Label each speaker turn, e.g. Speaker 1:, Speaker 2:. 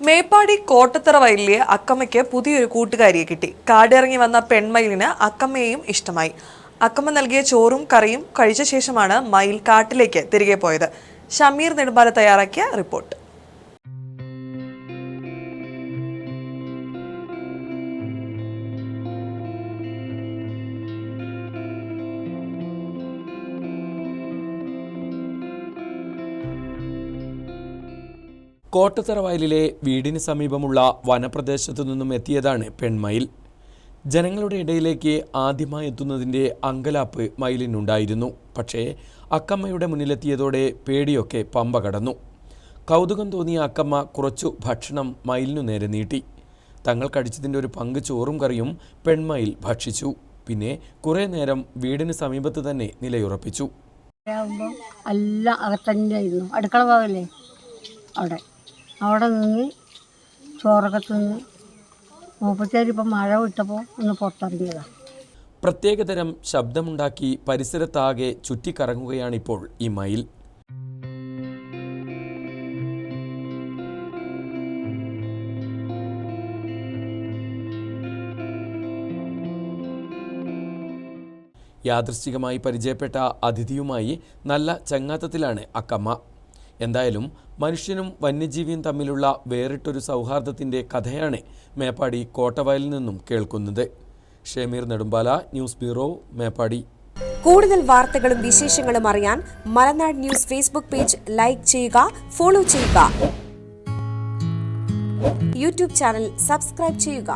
Speaker 1: മേപ്പാടി കോട്ടത്തറ വയലിലെ അക്കമ്മയ്ക്ക് പുതിയൊരു കൂട്ടുകാരിയെ കിട്ടി. കാടിറങ്ങി വന്ന പെൺമയിലിന് അക്കമ്മയെയും ഇഷ്ടമായി. അക്കമ്മ നൽകിയ ചോറും കറിയും കഴിച്ച ശേഷമാണ് മയിൽ കാട്ടിലേക്ക് തിരികെ പോയത്. ഷമീർ നെടുമ്പാല തയ്യാറാക്കിയ റിപ്പോർട്ട്.
Speaker 2: കോട്ടത്തറ വയലിലെ വീടിന് സമീപമുള്ള വനപ്രദേശത്തു നിന്നും എത്തിയതാണ് പെൺമയിൽ. ജനങ്ങളുടെ ഇടയിലേക്ക് ആദ്യമായി എത്തുന്നതിന്റെ അങ്കലാപ്പ് മയിലിനുണ്ടായിരുന്നു. പക്ഷേ അക്കമ്മയുടെ മുന്നിലെത്തിയതോടെ പേടിയൊക്കെ പമ്പ കടന്നു. കൗതുകം തോന്നിയ അക്കമ്മ കുറച്ചു ഭക്ഷണം മയിലിനു നേരെ നീട്ടി. തങ്ങൾ കഴിച്ചതിന്റെ ഒരു പങ്ക് ചോറും കറിയും പെൺമയിൽ ഭക്ഷിച്ചു. പിന്നെ കുറേ നേരം വീടിന് സമീപത്ത് തന്നെ നിലയുറപ്പിച്ചു.
Speaker 3: അകത്തന്നെയായിരുന്നു അടുക്കള അവിടെ. അവിടെ നിന്ന് ചോറൊക്കെ തിന്ന് മൂപ്പത്തേരി ഇപ്പം മഴ വിട്ടപ്പോൾ ഒന്ന് പുറത്തിറങ്ങിയതാണ്
Speaker 2: പ്രത്യേകതരം ശബ്ദമുണ്ടാക്കി പരിസരത്താകെ ചുറ്റിക്കറങ്ങുകയാണിപ്പോൾ ഈ മയിൽ. യാദൃശ്ചികമായി പരിചയപ്പെട്ട അതിഥിയുമായി നല്ല ചങ്ങാത്തത്തിലാണ് അക്കമ്മ. എന്തായാലും മനുഷ്യനും വന്യജീവിയും തമ്മിലുള്ള വേറിട്ടൊരു സൗഹാർദ്ദത്തിന്റെ കഥയാണ് മേപ്പാടി കോട്ടവയലിൽ നിന്നും കേൾക്കുന്നത്. Shameer Nedumpala news bureau Meppadi.
Speaker 4: കൂടുതൽ വാർത്തകളും വിശേഷങ്ങളും അറിയാൻ Malanad news Facebook page like ചെയ്യുക ഫോളോ ചെയ്യുക. യൂട്യൂബ് ചാനൽ സബ്സ്ക്രൈബ് ചെയ്യുക.